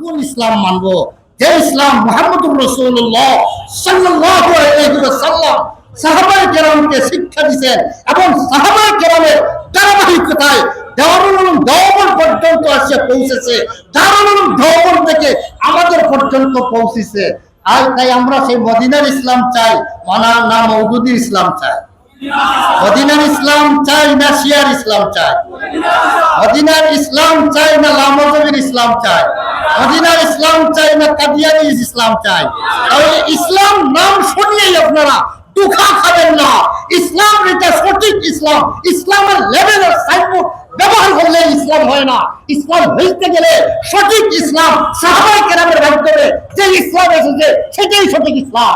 কোন ইসলাম মানবো? যে ইসলাম মোহাম্মদুর রসুল্লাহ আলাইহি ওয়াসাল্লাম কেরামকে শিক্ষা দিয়েছেন এবং সাহাবায়ে কেরামের ধারাবাহিকতায় দেওবন্দ পর্যন্ত পৌঁছেছে। দেওবন্দ থেকে আমাদের পর্যন্ত পৌঁছেছে। আর তাই আমরা সেই মদিনার ইসলাম চাই, মানা না মৌদুদির ইসলাম চাই। মদিনার ইসলাম চাই না শিয়ার ইসলাম চাই। মদিনার ইসলাম চাই না লামজবের ইসলাম চাই মদিনার ইসলাম চাই না কাদিয়ানি ইসলাম চাই তাহলে ইসলাম নাম শুনলেই আপনারা দুঃখা খাবেন না। ইসলাম এটা সঠিক ইসলাম। ইসলামের লেভেলের সাইনবোর্ড ব্যবহার করলে ইসলাম হয় না। ইসলাম হইতে গেলে সঠিক ইসলাম সাহাবাই কেরামের মাধ্যমে যে ইসলাম এসেছে, সেটাই সঠিক ইসলাম।